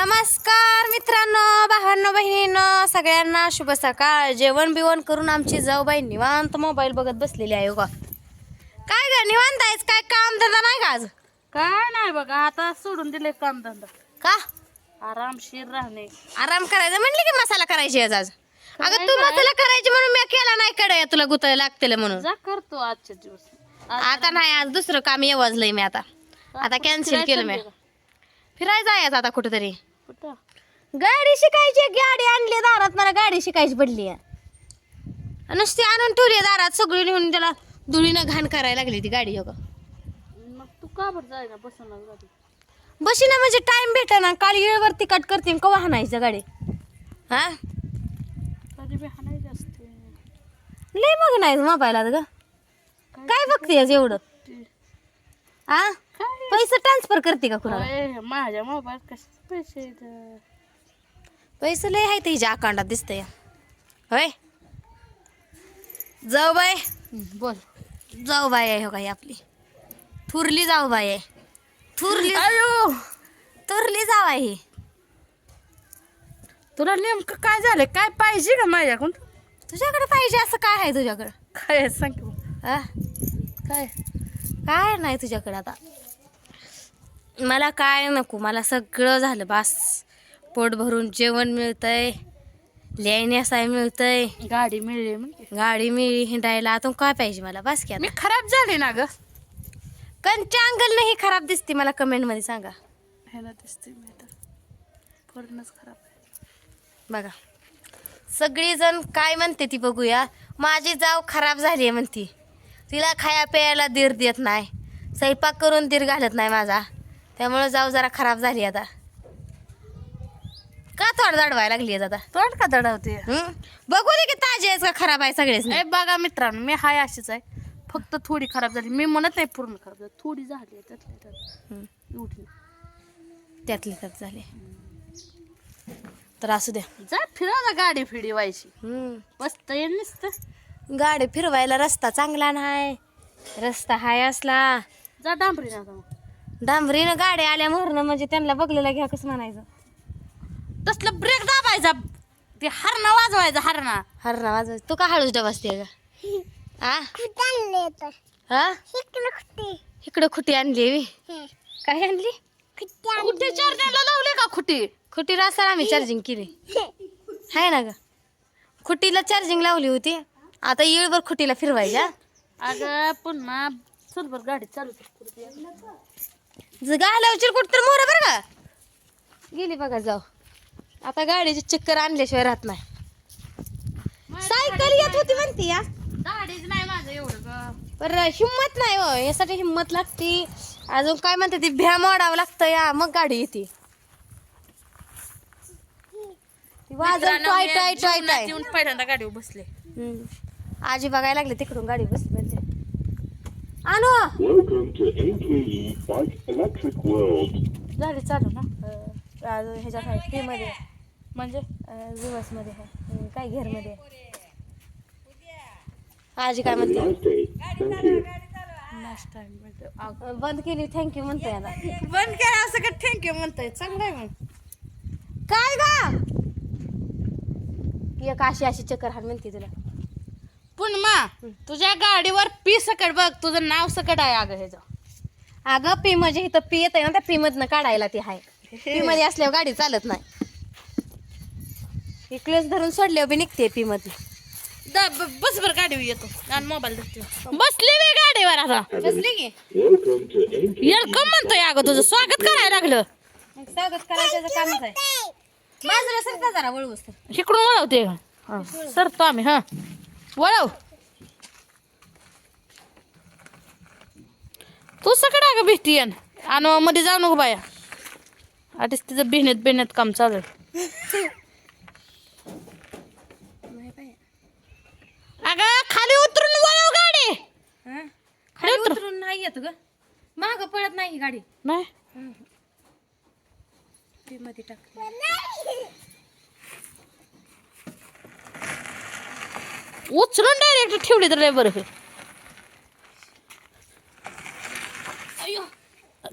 नमस्कार मित्रांनो भावांनो बहिणींनो सगळ्यांना शुभ सकाळ. जेवण बिवण करून आमची जाऊबाई निवांत मोबाईल बघत बसलेली आहे हो का? काय ग निवांत आहेस? काय काम धंदा नाही का आज? काय नाही बघा आता सोडून दिले काम धंदा का आरामशीर राहणे. आराम करायचं? म्हणली की मसाला करायची आज आज. अगं तू मसाला करायची म्हणून मी केला नाही कडे तुला गुताय लागतेल म्हणून. जा करतो आजच्या दिवस. आता नाही आज दुसरं काम येवाजलंय मी आता. आता कॅन्सल केलं मी. फिरायचं आहे आता कुठेतरी. कुठं गाडी शिकायची गाडी आणली दारात मला गाडी शिकायची पडली नुसती आणून ठेवली दारात सगळी नेऊन त्याला धुळीनं घाण करायला लागली ती गाडी हो मग तू का बरं जाय ना बसून गाडी बशी ना म्हणजे टाइम भेटा ना काल येळवरती कट करते कवा हाणायचं गाडी? हा? लय बघ नाही मोबाईलात ग. काय बघतेस एवढं? हा पैसे ट्रान्सफर करते का कुणाला? होय, माझ्या मोबाईल कशाचे पैसे? पैसे लय आहे तिच्या अकाउंटात दिसतंय. होय? जाऊ बाय बोल. जाऊ बाय आहे हो काही आपली. थुरली जाऊ बाय आहे. थुरली अयो! थुरली जाऊ आहे ही. तुला नेमकं काय झालं काय पाहिजे का माझ्याकडून? तुझ्याकडे पाहिजे असं काय आहे तुझ्याकडं? काय आहे सांग की बघ. आ? काय? काय नाही तुझ्याकडं आता. मला काय नको मला सगळं झालं बास. पोट भरून जेवण मिळतंय लिहिण्यासाय मिळतंय. गाडी मिळली म्हणजे गाडी मिळी हिंडायला. आता काय पाहिजे मला? बास की आता. मी खराब झाले ना ग. कंच्या अंगल नाही खराब दिसते मला कमेंटमध्ये सांगा. ह्याला दिसते मी आता. पूर्णच खराब आहे. बघा. सगळीजण काय म्हणते ती बघूया. माझी जाव खराब झाली आहे म्हणती. तिला खाया प्यायला दीर देत नाही. स्वयंपाक करून दीर घालत नाही माझा. त्यामुळं जाव जरा खराब झाली आता. का थोडं जाडवायला लागली आहे आता? तोंड का दडवते हं? बघू दे की ताजी आहेस का खराब आहे सगळेच. ए बघा मित्रांनो मी हाय अशीच आहे. फक्त थोडी खराब झाली. मी म्हणत नाही पूर्ण खराब झाली. थोडी झाली आहे त्यातल्या त्यात. हं. एवढी. त्यातली त्यात झाले. तर असू द्या. जा फिरा ना गाडी फिडी व्हायची हं. मस्त येईल नुसतं. गाडी फिरवायला रस्ता चांगला नाही. रस्ता हाय असला. जा डांबरी ना मग. डांबरीनं गाड्या आल्या म्हणजे त्यांना बघलेला घ्या कसं म्हणायचं. तसलं ब्रेक दाबायचा. ते हरणा वाजवायचा हरणा. हरणा वाजव तू का हळूच डबासते का आ? हा इकडं खुटी आणली वी काय आणली? कुठे चार्जिंगला लावले का खुटी? खुटी रासार आम्ही चार्जिंग केली. आहे ना ग? खुटीला चार्जिंग लावली होती. आता येळभर खुटीला फिरवायच्या. अगं पुन्हा चल बर गाडी चालू कर. गायला चिरकुट तर मोर बरं का? गेली बघा जाऊ. आता गाडीची चक्कर आणल्याशिवाय राहत नाही. सायकल येत होती म्हणती या गाडीच नाही माझं एवढं ग. पर हिंमत नाही हो यासाठी हिंमत लागती. अजून काय म्हणते ती भ्या मोडावं लागतं या मग गाडी येते. ती टॉय टॉय टॉय टॉय. येऊन पहिल्यांदा गाडीवर बसले. हम्म. आजी बघायला लागले तिकडून गाडी बसली म्हणजे आणू Welcome to AKE Bike Electric World. झाली चालू ना? अं, अजून फ्री मध्ये. म्हणजे जुवसमध्ये आहे. काय घेरमध्ये आजी काय म्हणते? म्हणजे बंद केली थँक्यू म्हणते आता. बंद केला असं का थँक्यू म्हणताय? चांगलं आहे मग. काय गा? एक अशी अशी चक्कर हाण म्हणते तुला. पुन्हा तुझ्या गाडीवर पी सकट बघ तुझं नाव सकट आहे अगं ह्याचं अगं पी म्हणजे इथं पी येत आहे ना त्या पी मधनं काढायला ती आहे. पी मध्ये असल्यावर गाडी चालत नाही. इकडेच धरून सोडल्यावर बी निघते पी ब- बस बर गाडीवर येतो. आणि मोबाईल धरते. बसली मी गाडीवर आता. बसली की. येलकम म्हणतोय अगं तुझं. स्वागत करायला लागलं. स्वागत करायचं कामच आहे. बाजूला सरता जरा. इकडून वळवते. सरतो आम्ही हा. वळव. तू सगळं अगं येन. आणि मध्ये जाऊ नको बाया. आधीच तिचं बिहनेत बिहनेत काम चालू आहे अगं खाली उतरून वळव गाडी हं? खाली उतरून नाही येत ग. माग पडत नाही ही गाडी. नाही. पी मध्ये टाक. उचलून डायरेक्ट ठेवली तर लय बरं. होईल.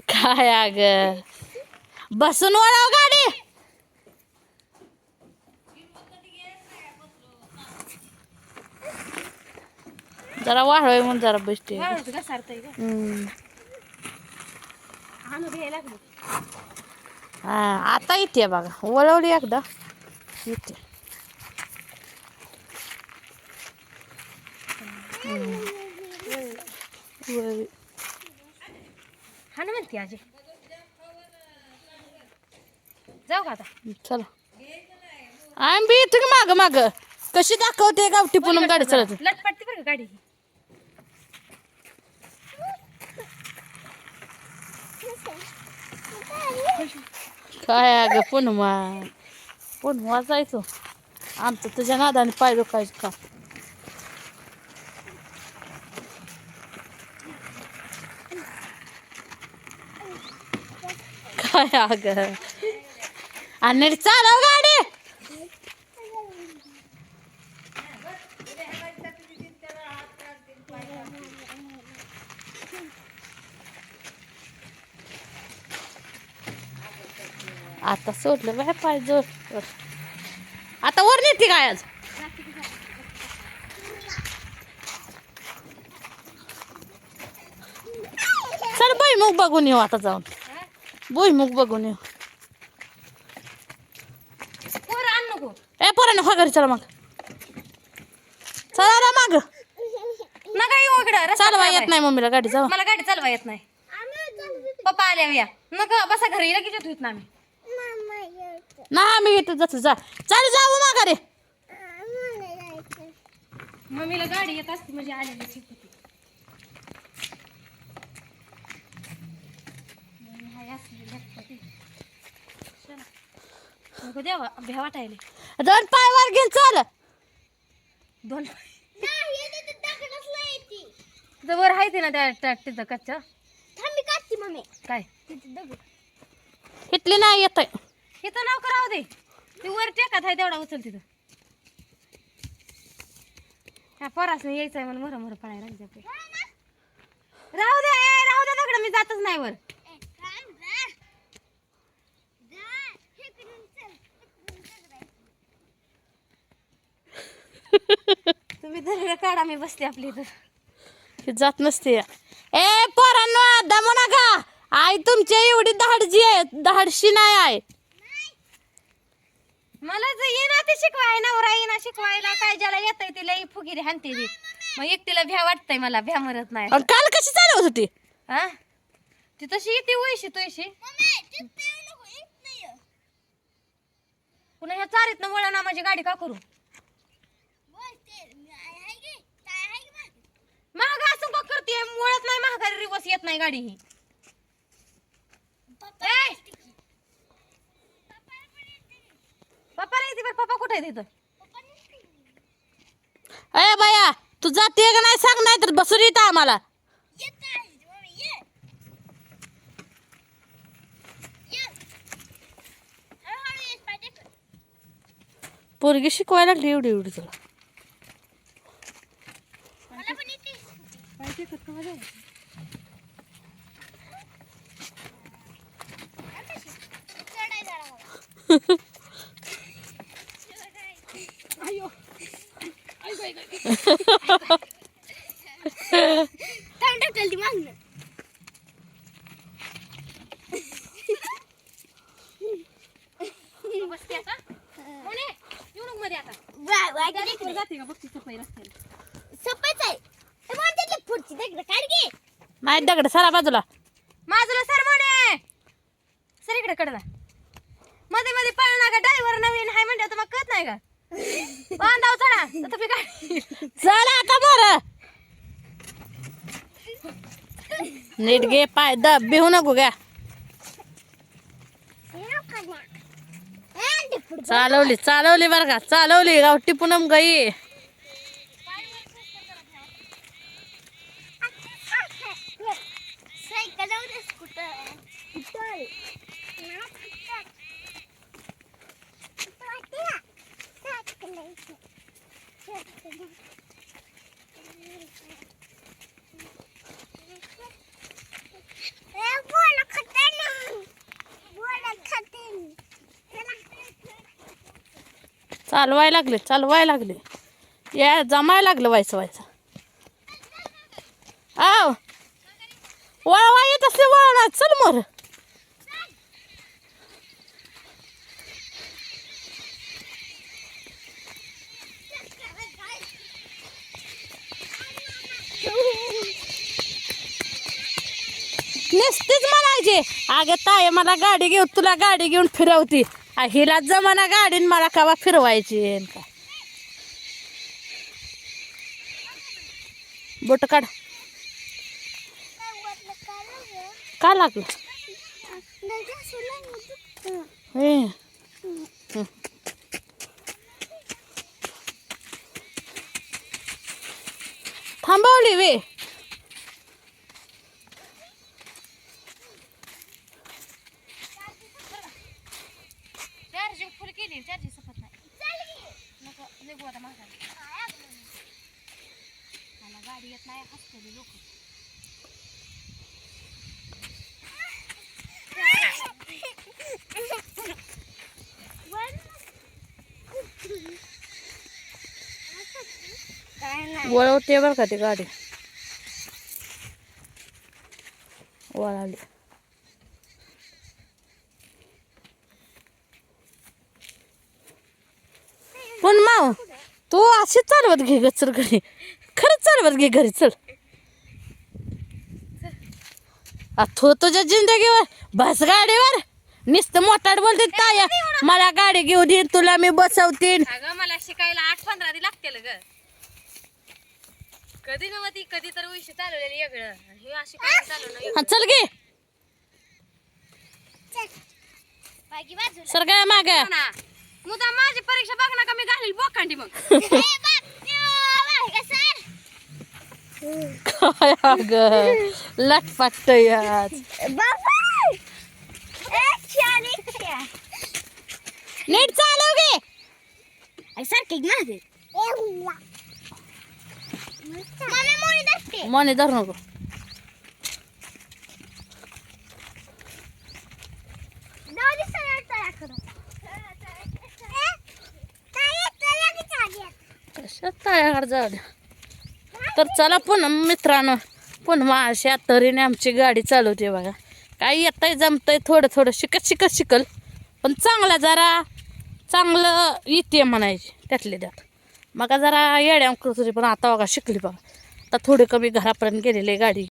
काय अग? बसून वळव गाडी. जरा वाढवाय म्हणून जरा लागलो हा आता येते बघा. वळवली एकदा. येते. हा ना म्हणते आजी. जाऊ का आता? चला. आम्ही बी येतो की माग माग. कशी दाखवते गावठी पूनम गाडी चालत लटपटते बरं गाडी? काय अगं पुनमा पुन्हा जायचो. आमचं तुझ्या नादाने पाय दुखायचं का? काय अगं? आणि चालव गाडी. आता सोडलं बाय पाय जोर. आता वर नेते काय आज चल बाई मग बघून येऊ आता जाऊन. बोई मग बघून येऊ. नको. ए पोराने हो घरी चला मग. चला ना मग. नका येऊ इकडं चालवा येत. नाही मम्मीला गाडी जाऊ. मला गाडी चालवा येत नाही. पप्पा आल्या या. नका बसा घरी लगेच येतो इथं आम्ही. ना आम्ही येतो जातो जा. चाल जाऊ मग अरे मम्मीला गाडी येत असते म्हणजे आलेली ठीक होती मम्मी हाय असली लटपटी. चला. नको देवा भ्या वाटायले. दोन पाय वर घेऊन चाल. दोन तिथं वर आहे ते ना त्या त्या- तिथं कच्च्या काय? इथली नाही येत इथं नाव करावं दे. ते वर टेकत आहे तेवढा उचल तिथं. ह्या परासनं यायचंय मला मर मर पळायला लागते राहू दे ए, राहू दे दगड मी जातच नाही वर. तुम्ही दगड काढा मी बसते आपली इथं. हे जात नसते. ए पोरांनो दमू नका. आई तुमची एवढी धाडजी आहे धाडशी नाही आहे. मला जर येईना ते शिकवाय नवरा येईना शिकवायला काय ज्याला येतंय तिला फुगिरी हाणते ती. मग एकटीला भ्या वाटतंय मला भ्या मरत नाही. काल कशी चालवत होती? हा ती तशी येते वयशी तुयशी पुन्हा ह्या चारीत ना वळण माझी गाडी का करू? महाग असं का करते वळत नाही महागारी रिवर्स येत नाही गाडी ही ए! पप्पा नाही येते पप्पा कुठे आहे तिथं. अय बाया तू जाते का नाही सांग नाही तर बसून येत आम्हाला. पोरगी शिकवायला लागली एवढी एवढी तुला बसते आता कोणी येऊ नको मध्ये आता वर जाते का बघते सफाई रस्त्याला नाही दगड सारा बाजूला. माझं सर म्हणे. सर इकडे कडला मध्ये मध्ये पळणार का ड्रायव्हर नवीन हाय म्हणते तुम्हाला कळत नाही का? बांधाव चढा तर तुम्ही काय? चला आता बरं. नीट घे पाय दब बिहू नको घ्या. चालवली चालवली बरं का चालवली गावठी पूनम गई. चालवाय लागले चालवाय लागले. या जमाय लागलं व्हायचं व्हायचं वळवा येत असले वळणार चल मोर. नसतीच म्हणायचे अगं ताय मला गाडी घेऊन तुला गाडी घेऊन फिरवती. हिला जमाना गाडीन मला कवा फिरवायची का बोट काढ. का लागलं. थांबवली वे. चार्जिंग फुल केली चार्जिंग सपत नाही नको निघू आता माघारी मला गाडी येत नाही हसतली लोक. वळवते बरं का ती गाडी. वळाली. पण माव तू अशी चालवत घे ग चल घरी. खरंच चालवत घे घरी चल आ, थो तुझ्या जिंदगीवर बस गाडीवर. नुसतं मोठाड बोलते ताया मला गाडी घेऊ दे तुला मी बसवतीन. अगं मला शिकायला आठ पंधरा दी लागतील ग. कधी नव्हती कधी तर उशी चालवलेली वेगळं. हे अशी काय चालवणं हा, चल घे. सर काय माग. ना. मुदा माझी परीक्षा बघ ना का मी घालील बोकांडी मग. काय अगं लटपट यार नीट चालव घे. मने धर नको. कशात तयार द्या तर चला पुन्हा मित्रांनो पुन्हा अशा तऱ्हेने आमची गाडी चालवते बघा. काही येतंय जमतंय थोडं थोडं शिकत शिकत शिकल पण चांगला जरा चांगलं येते म्हणायची त्यातले त्यात. मग जरा येड्या करत होती पण आता बघा शिकली बघा. आता थोडी कमी घरापर्यंत गेलेली आहे गाडी.